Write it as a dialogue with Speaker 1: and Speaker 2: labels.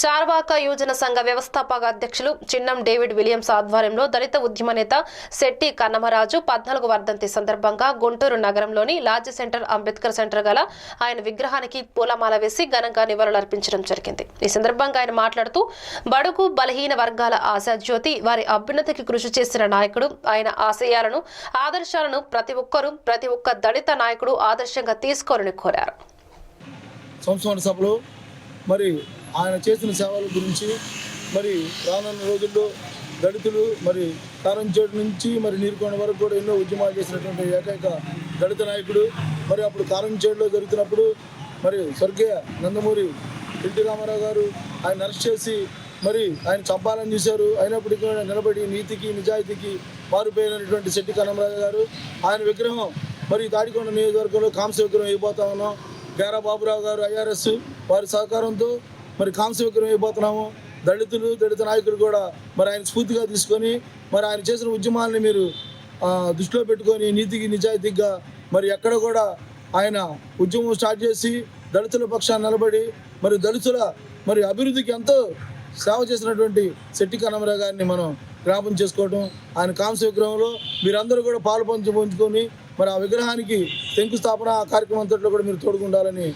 Speaker 1: చార్వాక యువజన సంఘ వ్యవస్థాపక అధ్యక్షులు చిన్నం డేవిడ్ విలియమ్స్ ఆధ్వర్యంలో దళిత ఉద్యమ నేత శెట్టి కన్నమరాజు పద్నాలుగు వర్ధంతి సందర్భంగా గుంటూరు నగరంలోని లాడ్జ్ సెంటర్ అంబేద్కర్ సెంటర్ గల ఆయన విగ్రహానికి పూలమాల వేసి ఘనంగా నివాళులర్పించడం జరిగింది. ఈ సందర్భంగా ఆయన మాట్లాడుతూ బడుగు బలహీన వర్గాల ఆశాజ్యోతి వారి అభ్యున్నతికి కృషి చేసిన నాయకుడు ఆయన ఆశయాలను ఆదర్శాలను ప్రతి ఒక్కరూ ప్రతి ఒక్క దళిత నాయకుడు ఆదర్శంగా తీసుకోవాలని కోరారు.
Speaker 2: సభలో మరి ఆయన చేసిన సేవల గురించి మరి రానున్న రోజుల్లో దళితులు మరి కారంచేడు నుంచి మరి నీరుకొండ వరకు కూడా ఎన్నో ఉద్యమాలు చేసినటువంటి ఏకైక దళిత నాయకుడు. మరి అప్పుడు కారంచేడులో జరుగుతున్నప్పుడు మరి స్వర్గీయ నందమూరి ఎన్టీ రామారావు గారు ఆయన అరెస్ట్ చేసి మరి ఆయన చంపాలని చూశారు. అయినప్పటికీ కూడా నిలబడి నీతికి నిజాయితీకి మారిపోయినటువంటి శెట్టి కనమరాజు గారు ఆయన విగ్రహం మరి తాడికొండ నియోజకవర్గంలో కాంస్య విగ్రహం అయిపోతా ఉన్నాం. గారా బాబురావు గారు ఐఆర్ఎస్ వారి సహకారంతో మరి కాంస్య విగ్రహం అయిపోతున్నాము. దళితులు దళిత నాయకులు కూడా మరి ఆయన స్ఫూర్తిగా తీసుకొని మరి ఆయన చేసిన ఉద్యమాలని మీరు దృష్టిలో పెట్టుకొని నీతికి నిజాయితీగా మరి ఎక్కడ కూడా ఆయన ఉద్యమం స్టార్ట్ చేసి దళితుల పక్షాన్ని నిలబడి మరి దళితుల మరి అభివృద్ధికి ఎంతో సేవ చేసినటువంటి శెట్టి కన్నమరావు గారిని మనం జ్ఞాపం చేసుకోవటం ఆయన కాంస్య విగ్రహంలో మీరందరూ కూడా పాలు పంచుకొని మరి ఆ విగ్రహానికి శంకుస్థాపన ఆ కార్యక్రమం అంతట్లో కూడా మీరు తోడుకుండాలని